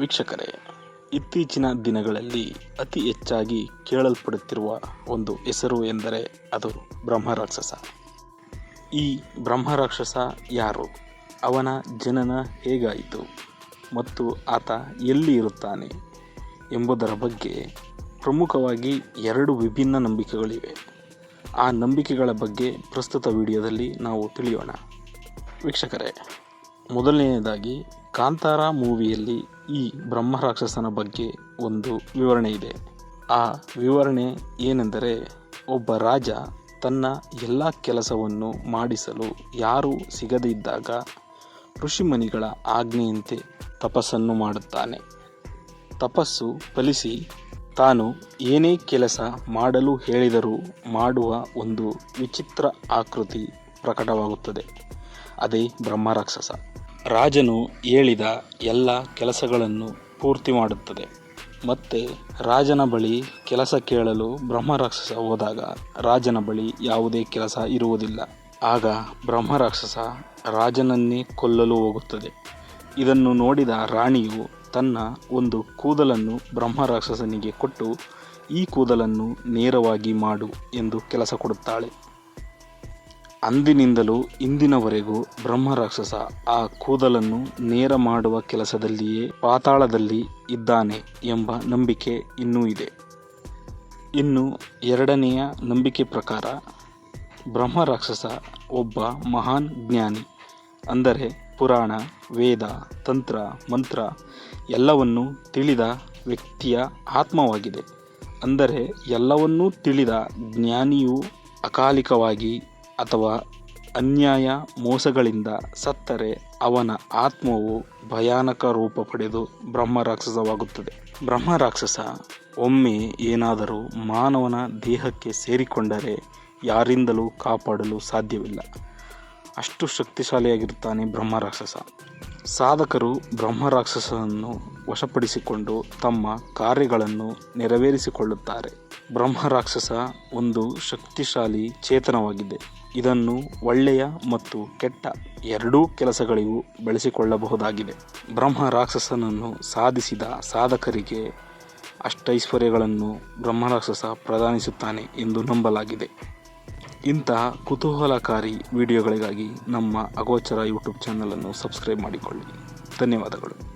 ವೀಕ್ಷಕರೇ, ಇತ್ತೀಚಿನ ದಿನಗಳಲ್ಲಿ ಅತಿ ಹೆಚ್ಚಾಗಿ ಕೇಳಲ್ಪಡುತ್ತಿರುವ ಒಂದು ಹೆಸರು ಎಂದರೆ ಅದು ಬ್ರಹ್ಮರಾಕ್ಷಸ ಈ ಬ್ರಹ್ಮರಾಕ್ಷಸ ಯಾರು? ಅವನ ಜನನ ಹೇಗಾಯಿತು? ಮತ್ತು ಆತ ಎಲ್ಲಿ ಇರುತ್ತಾನೆ ಎಂಬುದರ ಬಗ್ಗೆ ಪ್ರಮುಖವಾಗಿ ಎರಡು ವಿಭಿನ್ನ ನಂಬಿಕೆಗಳಿವೆ. ಆ ನಂಬಿಕೆಗಳ ಬಗ್ಗೆ ಪ್ರಸ್ತುತ ವಿಡಿಯೋದಲ್ಲಿ ನಾವು ತಿಳಿಯೋಣ. ವೀಕ್ಷಕರೇ ಮೊದಲನೆಯದಾಗಿ ಕಾಂತಾರ ಮೂವಿಯಲ್ಲಿ ಈ ಬ್ರಹ್ಮರಾಕ್ಷಸನ ಬಗ್ಗೆ ಒಂದು ವಿವರಣೆ ಇದೆ. ಆ ವಿವರಣೆ ಏನೆಂದರೆ ಒಬ್ಬ ರಾಜ ತನ್ನ ಎಲ್ಲ ಕೆಲಸವನ್ನು ಮಾಡಿಸಲು ಯಾರೂ ಸಿಗದಿದ್ದಾಗ ಋಷಿಮುನಿಗಳ ಆಜ್ಞೆಯಂತೆ ತಪಸ್ಸನ್ನು ಮಾಡುತ್ತಾನೆ. ತಪಸ್ಸು ಫಲಿಸಿ ತಾನು ಏನೇ ಕೆಲಸ ಮಾಡಲು ಹೇಳಿದರೂ ಮಾಡುವ ಒಂದು ವಿಚಿತ್ರ ಆಕೃತಿ ಪ್ರಕಟವಾಗುತ್ತದೆ. ಅದೇ ಬ್ರಹ್ಮರಾಕ್ಷಸ ರಾಜನು ಹೇಳಿದ ಎಲ್ಲ ಕೆಲಸಗಳನ್ನು ಪೂರ್ತಿ ಮಾಡುತ್ತದೆ. ಮತ್ತೆ ರಾಜನ ಬಳಿ ಕೆಲಸ ಕೇಳಲು ಬ್ರಹ್ಮರಾಕ್ಷಸ ಹೋದಾಗ ರಾಜನ ಬಳಿ ಯಾವುದೇ ಕೆಲಸ ಇರುವುದಿಲ್ಲ. ಆಗ ಬ್ರಹ್ಮರಾಕ್ಷಸ ರಾಜನನ್ನೇ ಕೊಲ್ಲಲು ಹೋಗುತ್ತದೆ. ಇದನ್ನು ನೋಡಿದ ರಾಣಿಯು ತನ್ನ ಒಂದು ಕೂದಲನ್ನು ಬ್ರಹ್ಮರಾಕ್ಷಸನಿಗೆ ಕೊಟ್ಟು, ಈ ಕೂದಲನ್ನು ನೇರವಾಗಿ ಮಾಡು ಎಂದು ಕೆಲಸ ಕೊಡುತ್ತಾಳೆ. ಅಂದಿನಿಂದಲೂ ಇಂದಿನವರೆಗೂ ಬ್ರಹ್ಮರಾಕ್ಷಸ ಆ ಕೂದಲನ್ನು ನೇರ ಮಾಡುವ ಕೆಲಸದಲ್ಲಿಯೇ ಪಾತಾಳದಲ್ಲಿ ಇದ್ದಾನೆ ಎಂಬ ನಂಬಿಕೆ ಇನ್ನೂ ಇದೆ. ಇನ್ನು ಎರಡನೆಯ ನಂಬಿಕೆ ಪ್ರಕಾರ ಬ್ರಹ್ಮರಾಕ್ಷಸ ಒಬ್ಬ ಮಹಾನ್ ಜ್ಞಾನಿ ಅಂದರೆ ಪುರಾಣ, ವೇದ, ತಂತ್ರ, ಮಂತ್ರ ಎಲ್ಲವನ್ನೂ ತಿಳಿದ ವ್ಯಕ್ತಿಯ ಆತ್ಮವಾಗಿದೆ. ಅಂದರೆ ಎಲ್ಲವನ್ನೂ ತಿಳಿದ ಜ್ಞಾನಿಯು ಅಕಾಲಿಕವಾಗಿ ಅಥವಾ ಅನ್ಯಾಯ ಮೋಸಗಳಿಂದ ಸತ್ತರೆ ಅವನ ಆತ್ಮವು ಭಯಾನಕ ರೂಪ ಪಡೆದು ಬ್ರಹ್ಮ ರಾಕ್ಷಸವಾಗುತ್ತದೆ. ಬ್ರಹ್ಮ ರಾಕ್ಷಸ ಒಮ್ಮೆ ಏನಾದರೂ ಮಾನವನ ದೇಹಕ್ಕೆ ಸೇರಿಕೊಂಡರೆ ಯಾರಿಂದಲೂ ಕಾಪಾಡಲು ಸಾಧ್ಯವಿಲ್ಲ. ಅಷ್ಟು ಶಕ್ತಿಶಾಲಿಯಾಗಿರುತ್ತಾನೆ ಬ್ರಹ್ಮರಾಕ್ಷಸ ಸಾಧಕರು ಬ್ರಹ್ಮರಾಕ್ಷಸನನ್ನು ವಶಪಡಿಸಿಕೊಂಡು ತಮ್ಮ ಕಾರ್ಯಗಳನ್ನು ನೆರವೇರಿಸಿಕೊಳ್ಳುತ್ತಾರೆ. ಬ್ರಹ್ಮ ರಾಕ್ಷಸ ಒಂದು ಶಕ್ತಿಶಾಲಿ ಚೇತನವಾಗಿದೆ. ಇದನ್ನು ಒಳ್ಳೆಯ ಮತ್ತು ಕೆಟ್ಟ ಎರಡೂ ಕೆಲಸಗಳಿಗೂ ಬಳಸಿಕೊಳ್ಳಬಹುದಾಗಿದೆ. ಬ್ರಹ್ಮ ರಾಕ್ಷಸನನ್ನು ಸಾಧಿಸಿದ ಸಾಧಕರಿಗೆ ಅಷ್ಟೈಶ್ವರ್ಯಗಳನ್ನು ಬ್ರಹ್ಮ ರಾಕ್ಷಸ ಪ್ರದಾನಿಸುತ್ತಾನೆ ಎಂದು ನಂಬಲಾಗಿದೆ. ಇಂತಹ ಕುತೂಹಲಕಾರಿ ವಿಡಿಯೋಗಳಿಗಾಗಿ ನಮ್ಮ ಅಗೋಚರ ಯೂಟ್ಯೂಬ್ ಚಾನಲನ್ನು ಸಬ್ಸ್ಕ್ರೈಬ್ ಮಾಡಿಕೊಳ್ಳಿ. ಧನ್ಯವಾದಗಳು.